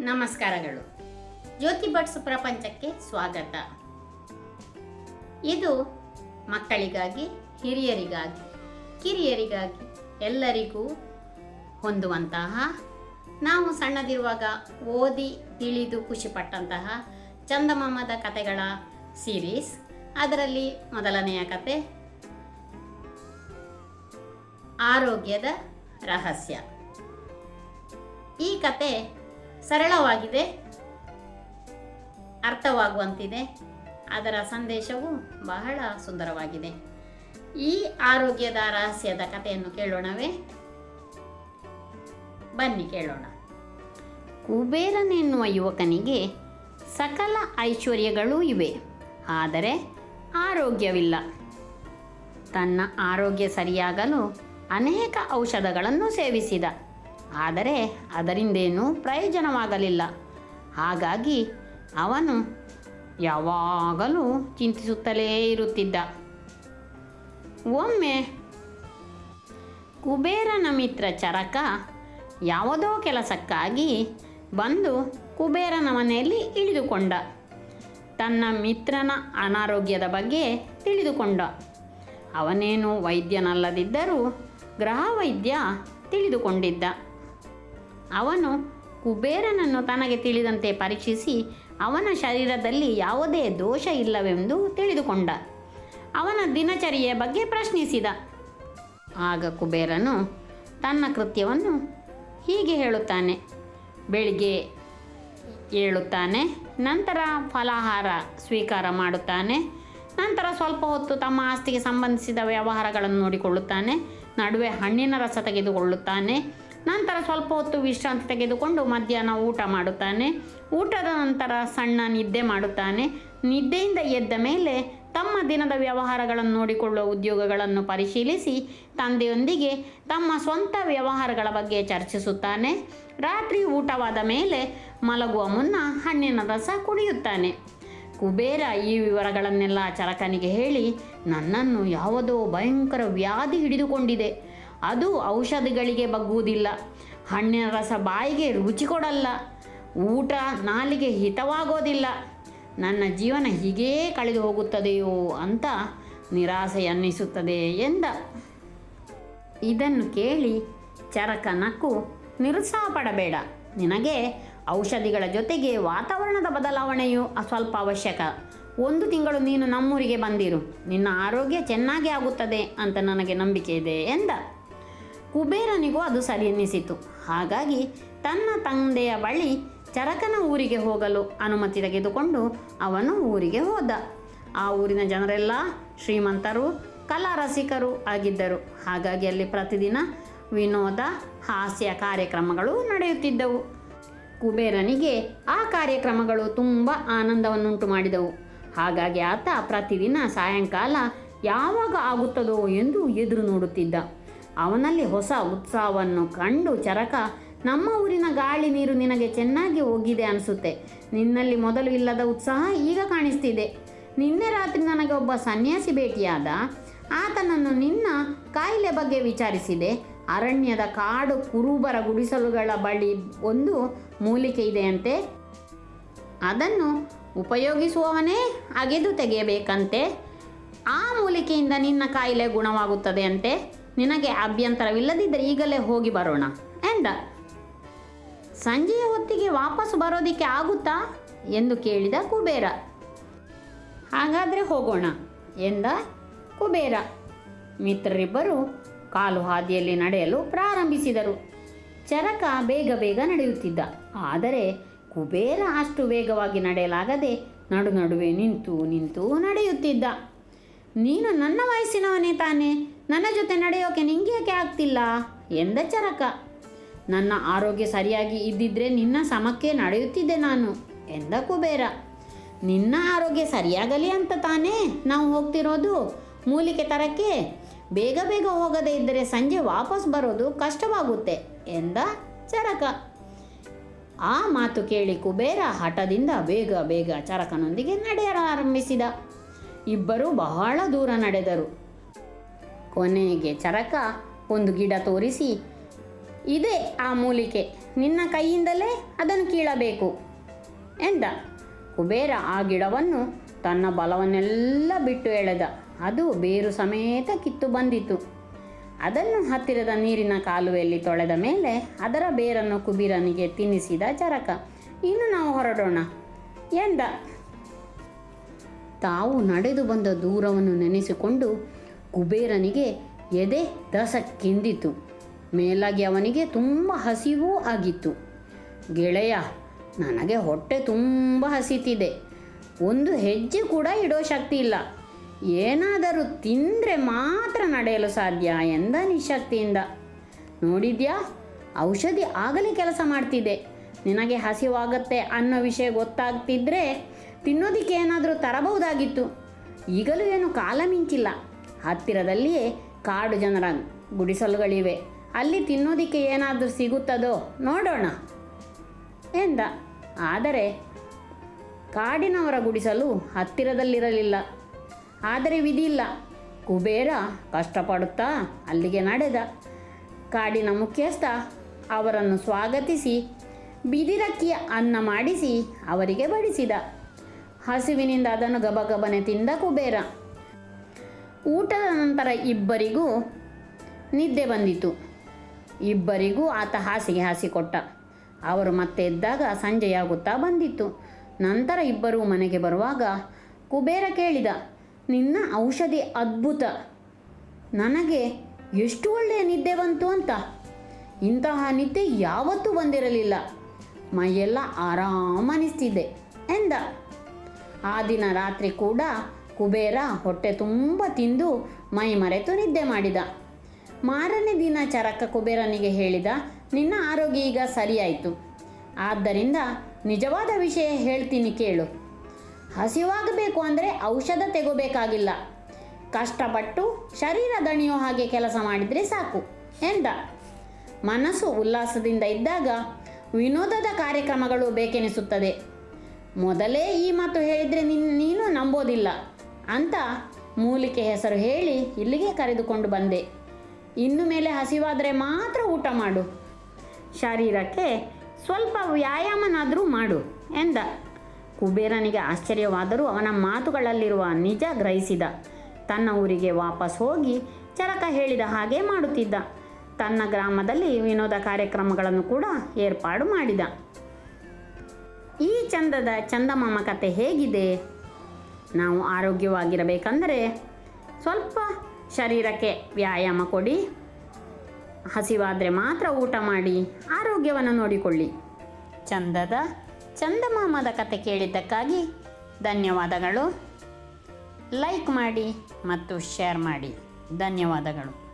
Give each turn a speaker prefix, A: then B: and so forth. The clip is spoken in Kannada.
A: ನಮಸ್ಕಾರಗಳು. ಜ್ಯೋತಿ ಭಟ್ಸ್ ಪ್ರಪಂಚಕ್ಕೆ ಸ್ವಾಗತ. ಇದು ಮಕ್ಕಳಿಗಾಗಿ, ಹಿರಿಯರಿಗಾಗಿ, ಕಿರಿಯರಿಗಾಗಿ ಎಲ್ಲರಿಗೂ ಹೊಂದುವಂತಹ, ನಾವು ಸಣ್ಣದಿರುವಾಗ ಓದಿ, ತಿಳಿದು ಖುಷಿಪಟ್ಟಂತಹ ಚಂದಮಾಮದ ಕತೆಗಳ ಸೀರೀಸ್ ಅದರಲ್ಲಿ ಮೊದಲನೆಯ ಕತೆ, ಆರೋಗ್ಯದ ರಹಸ್ಯ. ಈ ಕತೆ ಸರಳವಾಗಿದೆ. ಅರ್ಥವಾಗುವಂತಿದೆ. ಅದರ ಸಂದೇಶವು ಬಹಳ ಸುಂದರವಾಗಿದೆ. ಈ ಆರೋಗ್ಯದ ರಹಸ್ಯದ ಕಥೆಯನ್ನು ಕೇಳೋಣವೇ? ಬನ್ನಿ ಕೇಳೋಣ. ಕುಬೇರನೆನ್ನುವ ಯುವಕನಿಗೆ ಸಕಲ ಐಶ್ವರ್ಯಗಳೂ ಇವೆ. ಆದರೆ ಆರೋಗ್ಯವಿಲ್ಲ. ತನ್ನ ಆರೋಗ್ಯ ಸರಿಯಾಗಲು ಅನೇಕ ಔಷಧಗಳನ್ನು ಸೇವಿಸಿದ. ಆದರೆ ಅದರಿಂದೇನೂ ಪ್ರಯೋಜನವಾಗಲಿಲ್ಲ. ಹಾಗಾಗಿ ಅವನು ಯಾವಾಗಲೂ ಚಿಂತಿಸುತ್ತಲೇ ಇರುತ್ತಿದ್ದ. ಒಮ್ಮೆ ಕುಬೇರನ ಮಿತ್ರ ಚರಕ ಯಾವುದೋ ಕೆಲಸಕ್ಕಾಗಿ ಬಂದು ಕುಬೇರನ ಮನೆಯಲ್ಲಿ ಇಳಿದುಕೊಂಡ. ತನ್ನ ಮಿತ್ರನ ಅನಾರೋಗ್ಯದ ಬಗ್ಗೆ ತಿಳಿದುಕೊಂಡ. ಅವನೇನು ವೈದ್ಯನಲ್ಲದಿದ್ದರೂ ಗೃಹ ವೈದ್ಯ ತಿಳಿದುಕೊಂಡಿದ್ದ. ಅವನು ಕುಬೇರನನ್ನು ತನಗೆ ತಿಳಿದಂತೆ ಪರೀಕ್ಷಿಸಿ ಅವನ ಶರೀರದಲ್ಲಿ ಯಾವುದೇ ದೋಷ ಇಲ್ಲವೆಂದು ತಿಳಿದುಕೊಂಡ. ಅವನ ದಿನಚರಿಯ ಬಗ್ಗೆ ಪ್ರಶ್ನಿಸಿದ. ಆಗ ಕುಬೇರನು ತನ್ನ ಕೃತ್ಯವನ್ನು ಹೀಗೆ ಹೇಳುತ್ತಾನೆ. ಬೆಳಿಗ್ಗೆ ಏಳುತ್ತಾನೆ, ನಂತರ ಫಲಾಹಾರ ಸ್ವೀಕಾರ ಮಾಡುತ್ತಾನೆ, ನಂತರ ಸ್ವಲ್ಪ ಹೊತ್ತು ತಮ್ಮ ಆಸ್ತಿಗೆ ಸಂಬಂಧಿಸಿದ ವ್ಯವಹಾರಗಳನ್ನು ನೋಡಿಕೊಳ್ಳುತ್ತಾನೆ, ನಡುವೆ ಹಣ್ಣಿನ ರಸ ತೆಗೆದುಕೊಳ್ಳುತ್ತಾನೆ ನಂತರ ಸ್ವಲ್ಪ ಹೊತ್ತು ವಿಶ್ರಾಂತಿ ತೆಗೆದುಕೊಂಡು ಮಧ್ಯಾಹ್ನ ಊಟ ಮಾಡುತ್ತಾನೆ. ಊಟದ ನಂತರ ಸಣ್ಣ ನಿದ್ದೆ ಮಾಡುತ್ತಾನೆ. ನಿದ್ದೆಯಿಂದ ಎದ್ದ ಮೇಲೆ ತಮ್ಮ ದಿನದ ವ್ಯವಹಾರಗಳನ್ನು ನೋಡಿಕೊಳ್ಳುವ ಉದ್ಯೋಗಗಳನ್ನು ಪರಿಶೀಲಿಸಿ ತಂದೆಯೊಂದಿಗೆ ತಮ್ಮ ಸ್ವಂತ ವ್ಯವಹಾರಗಳ ಬಗ್ಗೆ ಚರ್ಚಿಸುತ್ತಾನೆ. ರಾತ್ರಿ ಊಟವಾದ ಮೇಲೆ ಮಲಗುವ ಮುನ್ನ ಹಣ್ಣಿನ ರಸ ಕುಡಿಯುತ್ತಾನೆ. ಕುಬೇರ ಈ ವಿವರಗಳನ್ನೆಲ್ಲ ಚರಕನಿಗೆ ಹೇಳಿ, ನನ್ನನ್ನು ಯಾವುದೋ ಭಯಂಕರ ವ್ಯಾಧಿ ಹಿಡಿದುಕೊಂಡಿದೆ. ಅದು ಔಷಧಿಗಳಿಗೆ ಬಗ್ಗುವುದಿಲ್ಲ. ಹಣ್ಣಿನ ರಸ ಬಾಯಿಗೆ ರುಚಿ ಕೊಡಲ್ಲ. ಊಟ ನಾಲಿಗೆ ಹಿತವಾಗೋದಿಲ್ಲ. ನನ್ನ ಜೀವನ ಹೀಗೇ ಕಳೆದು ಹೋಗುತ್ತದೆಯೋ ಅಂತ ನಿರಾಸೆ ಅನ್ನಿಸುತ್ತದೆ ಎಂದ. ಇದನ್ನು ಕೇಳಿ ಚರಕ ನಕ್ಕು ನಿರುತ್ಸಾಹ ಪಡಬೇಡ ನಿನಗೆ ಔಷಧಿಗಳ ಜೊತೆಗೆ ವಾತಾವರಣದ ಬದಲಾವಣೆಯು ಸ್ವಲ್ಪ ಅವಶ್ಯಕ. ಒಂದು ತಿಂಗಳು ನೀನು ನಮ್ಮೂರಿಗೆ ಬಂದಿರು. ನಿನ್ನ ಆರೋಗ್ಯ ಚೆನ್ನಾಗಿ ಆಗುತ್ತದೆ ಅಂತ ನನಗೆ ನಂಬಿಕೆ ಇದೆ ಎಂದ. ಕುಬೇರನಿಗೂ ಅದು ಸರಿ ಎನ್ನಿಸಿತು ಹಾಗಾಗಿ ತನ್ನ ತಂದೆಯ ಬಳಿ ಚರಕನ ಊರಿಗೆ ಹೋಗಲು ಅನುಮತಿ ತೆಗೆದುಕೊಂಡು ಅವನು ಊರಿಗೆ ಹೋದ. ಆ ಊರಿನ ಜನರೆಲ್ಲ ಶ್ರೀಮಂತರು ಕಲಾ ರಸಿಕರು ಆಗಿದ್ದರು. ಹಾಗಾಗಿ ಅಲ್ಲಿ ಪ್ರತಿದಿನ ವಿನೋದ, ಹಾಸ್ಯ ಕಾರ್ಯಕ್ರಮಗಳು ನಡೆಯುತ್ತಿದ್ದವು. ಕುಬೇರನಿಗೆ ಆ ಕಾರ್ಯಕ್ರಮಗಳು ತುಂಬ ಆನಂದವನ್ನುಂಟು ಮಾಡಿದವು. ಹಾಗಾಗಿ ಆತ ಪ್ರತಿದಿನ ಸಾಯಂಕಾಲ ಯಾವಾಗ ಆಗುತ್ತದೋ ಎಂದು ಎದುರು ನೋಡುತ್ತಿದ್ದ. ಅವನಲ್ಲಿ ಹೊಸ ಉತ್ಸಾಹವನ್ನು ಕಂಡು ಚರಕ, ನಮ್ಮ ಊರಿನ ಗಾಳಿ ನೀರು ನಿನಗೆ ಚೆನ್ನಾಗಿ ಹೋಗಿದೆ ಅನಿಸುತ್ತೆ. ನಿನ್ನಲ್ಲಿ ಮೊದಲು ಇಲ್ಲದ ಉತ್ಸಾಹ ಈಗ ಕಾಣಿಸ್ತಿದೆ. ನಿನ್ನೆ ರಾತ್ರಿ ನನಗೆ ಒಬ್ಬ ಸನ್ಯಾಸಿ ಭೇಟಿಯಾದ. ಆತನನ್ನು ನಿನ್ನ ಕಾಯಿಲೆ ಬಗ್ಗೆ ವಿಚಾರಿಸಿದೆ. ಅರಣ್ಯದ ಕಾಡು ಕುರುಬರ ಗುಡಿಸಲುಗಳ ಬಳಿ ಒಂದು ಮೂಲಿಕೆ ಇದೆಯಂತೆ. ಅದನ್ನು ಉಪಯೋಗಿಸುವವನೇ ಅಗೆದು ತೆಗೆಯಬೇಕಂತೆ. ಆ ಮೂಲಿಕೆಯಿಂದ ನಿನ್ನ ಕಾಯಿಲೆ ಗುಣವಾಗುತ್ತದೆ ಅಂತೆ ನಿನಗೆ ಅಭ್ಯಂತರವಿಲ್ಲದಿದ್ದರೆ ಈಗಲೇ ಹೋಗಿ ಬರೋಣ. ಎಂದ. ಸಂಜೆಯ ಹೊತ್ತಿಗೆ ವಾಪಸ್ ಬರೋದಕ್ಕೆ ಆಗುತ್ತಾ? ಎಂದು ಕೇಳಿದ ಕುಬೇರ. ಹಾಗಾದರೆ ಹೋಗೋಣ, ಎಂದ ಕುಬೇರ. ಮಿತ್ರರಿಬ್ಬರು ಕಾಲು ಹಾದಿಯಲ್ಲಿ ನಡೆಯಲು ಪ್ರಾರಂಭಿಸಿದರು. ಚರಕ ಬೇಗ ಬೇಗ ನಡೆಯುತ್ತಿದ್ದ. ಆದರೆ ಕುಬೇರ ಅಷ್ಟು ವೇಗವಾಗಿ ನಡೆಯಲಾಗದೆ ನಡು ನಡುವೆ ನಿಂತು ನಿಂತು ನಡೆಯುತ್ತಿದ್ದ. ನೀನು ನನ್ನ ವಯಸ್ಸಿನವನೇ ತಾನೇ? ನನ್ನ ಜೊತೆ ನಡೆಯೋಕೆ ನಿಂಗೇಕೆ ಆಗ್ತಿಲ್ಲ? ಎಂದ ಚರಕ. ನನ್ನ ಆರೋಗ್ಯ ಸರಿಯಾಗಿ ಇದ್ದಿದ್ರೆ ನಿನ್ನ ಸಮಕ್ಕೆ ನಡೆಯುತ್ತಿದ್ದೆ ನಾನು, ಎಂದ ಕುಬೇರ. ನಿನ್ನ ಆರೋಗ್ಯ ಸರಿಯಾಗಲಿ ಅಂತ ತಾನೇ ನಾವು ಹೋಗ್ತಿರೋದು? ಮೂಲಿಕೆ ತರಕ್ಕೆ ಬೇಗ ಬೇಗ ಹೋಗದೇ ಇದ್ದರೆ ಸಂಜೆ ವಾಪಸ್ ಬರೋದು ಕಷ್ಟವಾಗುತ್ತೆ, ಎಂದ ಚರಕ. ಆ ಮಾತು ಕೇಳಿ ಕುಬೇರ ಹಠದಿಂದ ಬೇಗ ಬೇಗ ಚರಕನೊಂದಿಗೆ ನಡೆಯಲು ಆರಂಭಿಸಿದ. ಇಬ್ಬರು ಬಹಳ ದೂರ ನಡೆದರು. ಕೊನೆಗೆ ಚರಕ ಒಂದು ಗಿಡ ತೋರಿಸಿ, ಇದೇ ಆ ಮೂಲಿಕೆ, ನಿನ್ನ ಕೈಯಿಂದಲೇ ಅದನ್ನು ಕೀಳಬೇಕು ಎಂದ. ಕುಬೇರ ಆ ಗಿಡವನ್ನು ತನ್ನ ಬಲವನ್ನೆಲ್ಲ ಬಿಟ್ಟು ಎಳೆದ. ಅದು ಬೇರು ಸಮೇತ ಕಿತ್ತು ಬಂದಿತು ಅದನ್ನು ಹತ್ತಿರದ ನೀರಿನ ಕಾಲುವೆಯಲ್ಲಿ ತೊಳೆದ ಮೇಲೆ ಅದರ ಬೇರನ್ನು ಕುಬೀರನಿಗೆ ತಿನ್ನಿಸಿದ ಚರಕ, ಇನ್ನು ನಾವು ಹೊರಡೋಣ ಎಂದ. ತಾವು ನಡೆದು ಬಂದ ದೂರವನ್ನು ನೆನೆಸಿಕೊಂಡು ಕುಬೇರನಿಗೆ ಎದೆ ದಸಕ್ಕೆಂದಿತು. ಮೇಲಾಗಿ ಅವನಿಗೆ ತುಂಬ ಹಸಿವೂ ಆಗಿತ್ತು. ಗೆಳೆಯ, ನನಗೆ ಹೊಟ್ಟೆ ತುಂಬ ಹಸಿತಿದೆ. ಒಂದು ಹೆಜ್ಜೆ ಕೂಡ ಇಡೋ ಶಕ್ತಿ ಇಲ್ಲ. ಏನಾದರೂ ತಿಂದರೆ ಮಾತ್ರ ನಡೆಯಲು ಸಾಧ್ಯ ಎಂದ ನಿಶಕ್ತಿಯಿಂದ. ನೋಡಿದ್ಯಾ, ಔಷಧಿ ಆಗಲೇ ಕೆಲಸ ಮಾಡ್ತಿದೆ. ನಿನಗೆ ಹಸಿವಾಗತ್ತೆ ಅನ್ನೋ ವಿಷಯ ಗೊತ್ತಾಗ್ತಿದ್ರೆ ತಿನ್ನೋದಕ್ಕೆ ಏನಾದರೂ ತರಬಹುದಾಗಿತ್ತು. ಈಗಲೂ ಏನು ಕಾಲ ಮಿಂಚಿಲ್ಲ. ಹತ್ತಿರದಲ್ಲಿಯೇ ಕಾಡು ಜನರ ಗುಡಿಸಲುಗಳಿವೆ. ಅಲ್ಲಿ ತಿನ್ನೋದಿಕ್ಕೆ ಏನಾದರೂ ಸಿಗುತ್ತದೋ ನೋಡೋಣ ಎಂದ. ಆದರೆ ಕಾಡಿನವರ ಗುಡಿಸಲು ಹತ್ತಿರದಲ್ಲಿರಲಿಲ್ಲ. ಆದರೆ ವಿಧಿಯಿಲ್ಲ. ಕುಬೇರ ಕಷ್ಟಪಡುತ್ತಾ ಅಲ್ಲಿಗೆ ನಡೆದ. ಕಾಡಿನ ಮುಖ್ಯಸ್ಥ ಅವರನ್ನು ಸ್ವಾಗತಿಸಿ, ಬಿದಿರಕ್ಕಿಯ ಅನ್ನ ಮಾಡಿಸಿ ಅವರಿಗೆ ಬಡಿಸಿದ. ಹಸಿವಿನಿಂದ ಅದನ್ನು ಗಬಗಬನೆ ತಿಂದ ಕುಬೇರ. ಊಟದ ನಂತರ ಇಬ್ಬರಿಗೂ ನಿದ್ದೆ ಬಂದಿತು. ಇಬ್ಬರಿಗೂ ಆತ ಹಾಸಿಗೆ ಹಾಸಿಕೊಟ್ಟ. ಅವರು ಮತ್ತೆ ಎದ್ದಾಗ ಸಂಜೆಯಾಗುತ್ತಾ ಬಂದಿತ್ತು. ನಂತರ ಇಬ್ಬರೂ ಮನೆಗೆ ಬರುವಾಗ ಕುಬೇರ ಕೇಳಿದ, ನಿನ್ನ ಔಷಧಿ ಅದ್ಭುತ. ನನಗೆ ಎಷ್ಟು ಒಳ್ಳೆಯ ನಿದ್ದೆ ಬಂತು ಅಂತ. ಇಂತಹ ನಿದ್ದೆ ಯಾವತ್ತೂ ಬಂದಿರಲಿಲ್ಲ. ಮೈಯೆಲ್ಲ ಆರಾಮನಿಸ್ತಿದ್ದೆ ಎಂದ. ಆ ದಿನ ರಾತ್ರಿ ಕೂಡ ಕುಬೇರ ಹೊಟ್ಟೆ ತುಂಬ ತಿಂದು ಮೈ ಮರೆತು ನಿದ್ದೆ ಮಾಡಿದ. ಮಾರನೇ ದಿನ ಚರಕ ಕುಬೇರನಿಗೆ ಹೇಳಿದ, ನಿನ್ನ ಆರೋಗ್ಯ ಈಗ ಸರಿಯಾಯಿತು. ಆದ್ದರಿಂದ ನಿಜವಾದ ವಿಷಯ ಹೇಳ್ತೀನಿ ಕೇಳು. ಹಸಿವಾಗಬೇಕು ಅಂದರೆ ಔಷಧ ತೆಗೋಬೇಕಾಗಿಲ್ಲ. ಕಷ್ಟಪಟ್ಟು ಶರೀರ ದಣಿಯೋ ಹಾಗೆ ಕೆಲಸ ಮಾಡಿದರೆ ಸಾಕು, ಎಂದ. ಮನಸ್ಸು ಉಲ್ಲಾಸದಿಂದ ಇದ್ದಾಗ ವಿನೋದದ ಕಾರ್ಯಕ್ರಮಗಳು ಬೇಕೆನಿಸುತ್ತದೆ. ಮೊದಲೇ ಈ ಮಾತು ಹೇಳಿದರೆ ನಿನ್, ನೀನು ನಂಬೋದಿಲ್ಲ. ಅಂತ ಮೂಲಿಕೆ ಹೆಸರು ಹೇಳಿ ಇಲ್ಲಿಗೆ ಕರೆದುಕೊಂಡು ಬಂದೆ. ಇನ್ನು ಮೇಲೆ ಹಸಿವಾದರೆ ಮಾತ್ರ ಊಟ ಮಾಡು. ಶರೀರಕ್ಕೆ ಸ್ವಲ್ಪ ವ್ಯಾಯಾಮನಾದರೂ ಮಾಡು ಎಂದ. ಕುಬೇರನಿಗೆ ಆಶ್ಚರ್ಯವಾದರೂ ಅವನ ಮಾತುಗಳಲ್ಲಿರುವ ನಿಜ ಗ್ರಹಿಸಿದ. ತನ್ನ ಊರಿಗೆ ವಾಪಸ್ ಹೋಗಿ ಚರಕ ಹೇಳಿದ ಹಾಗೆ ಮಾಡುತ್ತಿದ್ದ. ತನ್ನ ಗ್ರಾಮದಲ್ಲಿ ವಿನೋದ ಕಾರ್ಯಕ್ರಮಗಳನ್ನು ಕೂಡ ಏರ್ಪಾಡು ಮಾಡಿದ. ಈ ಚಂದದ ಚಂದಮಾಮ ಕತೆ ಹೇಗಿದೆ? ನಾವು ಆರೋಗ್ಯವಾಗಿರಬೇಕಂದರೆ ಸ್ವಲ್ಪ ಶರೀರಕ್ಕೆ ವ್ಯಾಯಾಮ ಕೊಡಿ. ಹಸಿವಾದರೆ ಮಾತ್ರ ಊಟ ಮಾಡಿ, ಆರೋಗ್ಯವನ್ನು ನೋಡಿಕೊಳ್ಳಿ. ಚಂದದ ಚಂದಮಾಮದ ಕತೆ ಕೇಳಿದ್ದಕ್ಕಾಗಿ ಧನ್ಯವಾದಗಳು. ಲೈಕ್ ಮಾಡಿ ಮತ್ತು ಶೇರ್ ಮಾಡಿ. ಧನ್ಯವಾದಗಳು.